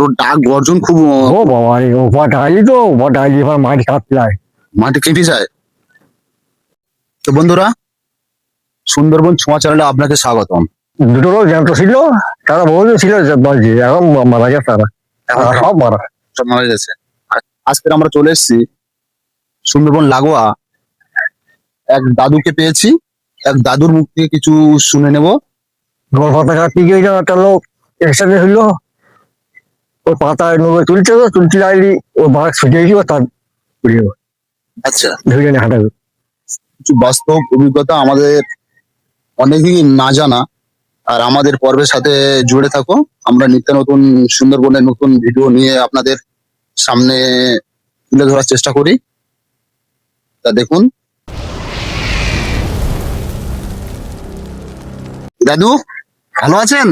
আর ওর ডাক গর্জন খুব ও বাবা রে ও তো এবার মাটি মাটি কেটে যায়। তো বন্ধুরা সুন্দরবন ছোঁয়া চ্যানেলে আপনাকে স্বাগতম। দুটো লোক জ্যান্ত ছিল তারা বহুদিন ছিল এখন মারা গেছে তারা। সব মারা। সব মারা গেছে। আজকে আমরা চলে এসেছি সুন্দরবন লাগোয়া। এক দাদুকে পেয়েছি এক দাদুর মুখ থেকে কিছু শুনে নেব। গোল পাতা কাটতে গিয়ে যেন একটা লোক একসাথে হইল ওই পাতায় নৌকে তুলছে তো তুলতে লাগলি ও বাঘ ছুটে গেছিল তার উড়িয়ে আচ্ছা। ধরে নিয়ে হাঁটাবে কিছু বাস্তব অভিজ্ঞতা আমাদের অনেকেই না জানা আর আমাদের পর্বের সাথে জুড়ে থাকো। আমরা নিত্য নতুন সুন্দরবনের নতুন ভিডিও নিয়ে আপনাদের সামনে তুলে ধরার চেষ্টা করি। তা দেখুন। দাদু ভালো আছেন?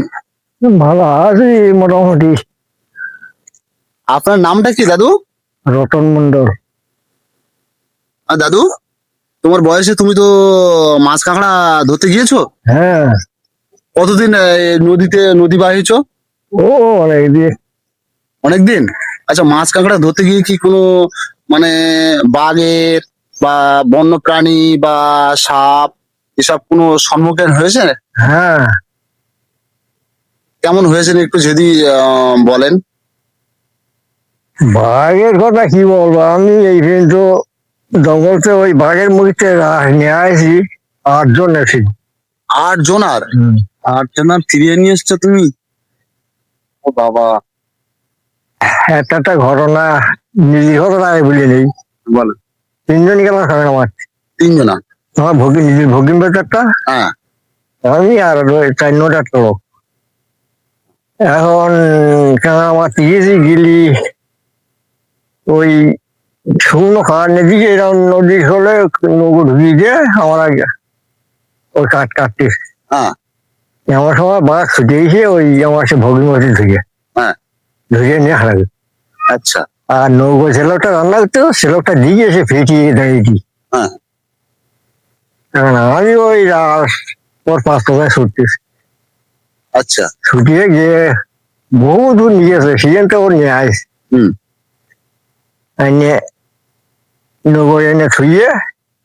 ভালো আছি মোটামুটি। আপনার নামটা কি দাদু? রতন মন্ডল আর দাদু? তোমার বয়সে তুমি তো মাছ কাঁকড়া ধরতে গিয়েছো? হ্যাঁ। কতদিন এই নদীতে নদী বাহিছ ও অনেক দিয়ে অনেকদিন আচ্ছা মাছ কাঁকড়া ধরতে গিয়ে কি কোনো মানে বাঘের বা বন্য প্রাণী বা সাপ এসব কোনো সম্মুখীন হয়েছে? হ্যাঁ। কেমন হয়েছে একটু যদি বলেন। বাঘের কথা কি বলব? আমি এই পর্যন্ত জঙ্গলতে ওই বাঘের মুখে নিয়ে আসি আটজন এসেছি। আট জনার আট জনার ফিরিয়ে নিয়ে এসছো তুমি? ও বাবা। একটা একটা ঘটনা নিজের ঘটনা বলে নেই। বলো। তিনজন গেলাম সঙ্গে আমার তিনজনা? আমার ভগিন নিজের ভগিন বেটা একটা? হ্যাঁ। আমি আর চার নোট লোক। এখন কেন আমার গিয়েছি গেলি ওই শুকনো খাওয়ার নদীকে এরকম নদী হলে নৌকো ঢুকিয়ে দিয়ে আমার আগে ওই কাঠ কাটতে। হ্যাঁ। এমন সময় বাঘ ছুটে এসে ওই আমার সে ভগিমতি থেকে হ্যাঁ। ধুয়ে নিয়ে হারাবে আচ্ছা। আর নৌকো ছেলেটা রান্না করতে সে লোকটা দিকে এসে ফেটিয়ে দাঁড়িয়েছি হ্যাঁ। আমি ওই ওর পাঁচ টাকায় ছুটতেছি আচ্ছা। ছুটিয়ে গিয়ে বহু দূর নিয়ে গেছে সেখানটা ওর নিয়ে আসে হুম। এনে নৌকো এনে ছুঁয়ে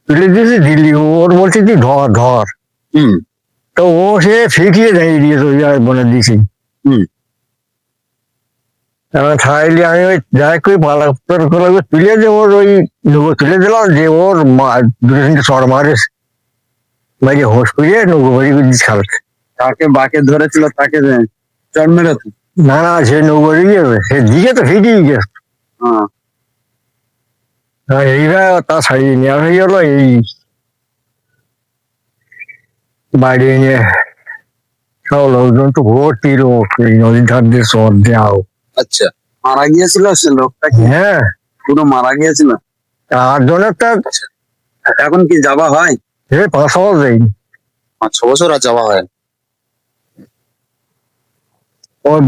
তুলে দিয়েছি দিল্লি। ওর বলছে তুই ধর ধর। তো ও সে ফেটিয়ে দাঁড়িয়ে দিয়েছে ওই বলে দিয়েছি। খাইলে আমি ওই যাই করে পালা করে তুলে যে ওর ওই নৌকো তুলে দিলাম যে ওর মা দুটো তিনটে চড় মারে বাইরে হোস করিয়ে নৌকো বাড়ি করে দিচ্ছে তাকে বাকে ধরেছিল তাকে জন্মের না না সে নৌকো সে দিকে তো ফেটিয়ে গেছে। হ্যাঁ। এইবার তা ছাড়িয়ে নেওয়া হয়ে গেল এই এনে সব লোকজন তো ভর্তি লোক এই নদীর ধার দিয়ে আচ্ছা মারা গিয়েছিল সে লোকটা কি? হ্যাঁ পুরো মারা গিয়েছিল জনের তো এখন কি যাওয়া হয়? পাঁচ ছ বছর আর যাওয়া হয়। ওই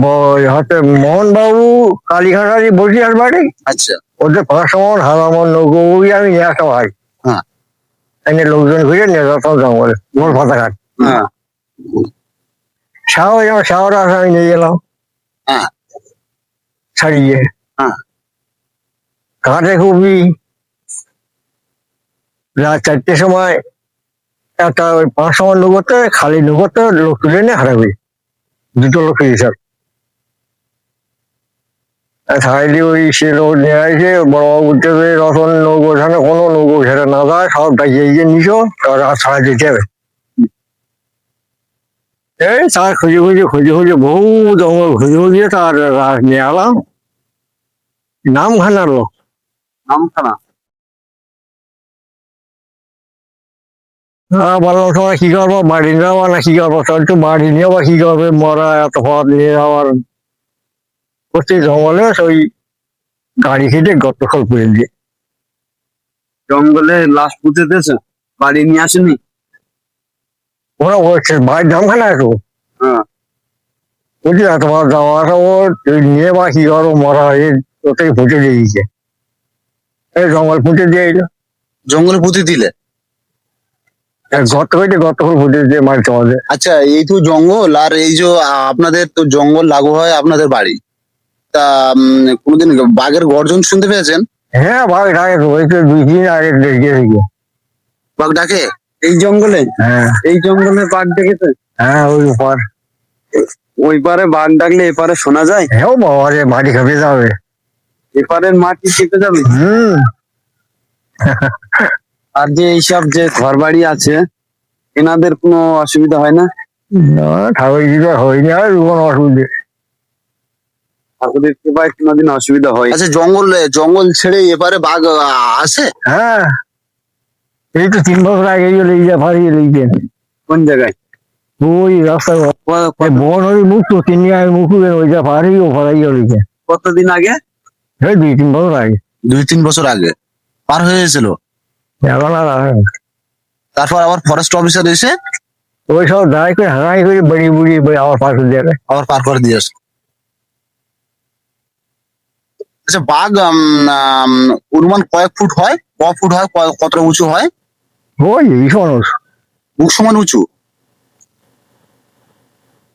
হাতে মোহন বাবু কালীঘাটারি বসিয়ার বাড়ি আচ্ছা। ওদের পাঁচশো মন হারামন নৌকো ওই আমি নিয়ে আসা ভাই হ্যাঁ। এনে লোকজন ঘুরে নিয়ে যেতাম জঙ্গলে মোর ফাতা ঘাট হ্যাঁ শাহ যেমন শাহরা আমি নিয়ে গেলাম। হ্যাঁ। ছাড়িয়ে হ্যাঁ। ঘাটে খুবই। রাত চারটের সময় একটা ওই পাঁচ সময় নৌকোতে খালি নৌকোতে লোক তুলে নিয়ে হারাবে দুটো লোক হিসাব। খাইলি ওই সে লোক নিয়ে আসে রতন নৌকো এখানে কোনো নৌকো ঘেরে না যায় সব ডাকিয়ে গিয়ে নিছো রাত ছাড়া হবে এই তার খুঁজে খুঁজে খুঁজে খুঁজে বহু জঙ্গল খুঁজে খুঁজে তার নিয়ে এলাম। নাম খানার লোক। নামখানা? বললাম তোমার কি করব? বাড়ি যাব না কি করব? তো বাড়ি নিয়ে বা কি করবে? মরা এত পথ নিয়ে যাওয়ার। প্রতি জঙ্গলে ওই গাড়ি খেটে গত খোল করে দিয়ে। জঙ্গলে লাশ পুঁতে দিয়েছে? বাড়ি নিয়ে আসেনি? ওরা বলছে বাড়ির দাম খানা একটু হ্যাঁ বুঝলি না তোমার যাওয়াটা ও নিয়ে বা কি করব মরা এই ওটাই ফুটে দিয়ে দিয়েছে। এই জঙ্গল ফুটে দিয়ে এলো। জঙ্গলে পুঁতে দিলে? হইতে গত খোল ফুটে দিয়ে মারতে হবে আচ্ছা এই তো জঙ্গল আর এই যে আপনাদের তো জঙ্গল লাগু হয় আপনাদের বাড়ি? তা উম, কোনোদিন বাঘের গর্জন শুনতে পেয়েছেন? হ্যাঁ বাঘ তো ওই তো দুই দিন আগে বাঘ ডাকে? এই জঙ্গলে? হ্যাঁ। এই জঙ্গলে বাঘ ডেকেছে? হ্যাঁ ওই উপর ওই পারে বাঘ ডাকলে এপারে শোনা যায়? হ্যাঁ বাবা রে মাটি খাপে যাবে। এপারের মাটি চেপে যাবে? হুম। আর যে এইসব যে ঘর বাড়ি আছে এনাদের কোনো অসুবিধা হয় না? না ঠাকুর হয়নি আর কোনো অসুবিধে। ঠাকুরের কৃপায় কোনোদিন অসুবিধা হয়। আচ্ছা জঙ্গল জঙ্গল ছেড়ে এপারে বাঘ আসে? হ্যাঁ। এই তো তিন বছর আগে গেলে ফারিয়ে লিখবেন কোন জায়গায়? ওই এই বন ওই মুখ তো তিন আগে মুখ ওই যা ফারিয়ে ও ফারাইয়ে লিখে কতদিন আগে? এই দুই তিন বছর আগে। দুই তিন বছর আগে। পার হয়ে গেছিল? এখন আর তারপর আবার ফরেস্ট অফিসার এসে ওই সব দাঁড়াই করে হাঁড়াই করে বেড়ি বুড়ি আবার পাশে দিয়ে আবার পার করে দিয়ে আসে। আচ্ছা বাঘ অনুমান কয়েক ফুট হয়? ক ফুট হয়? কতটা উঁচু হয়? ওই বুক সমান উঁচু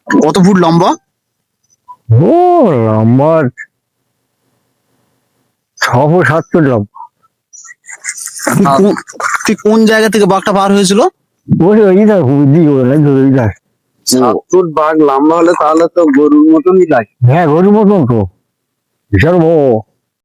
কত ফুট লম্বা? ও লম্বা ছ ফুট সাত ফুট লম্বা। তুই কোন- কোন জায়গা থেকে বাঘটা পার হয়েছিল? ওই ওই না বুদ্ধি ওই না সাত ফুট বাঘ লম্বা হলে তাহলে তো গরুর মতনই লাগে। হ্যাঁ গরুর মতন তো। বিশাল বড়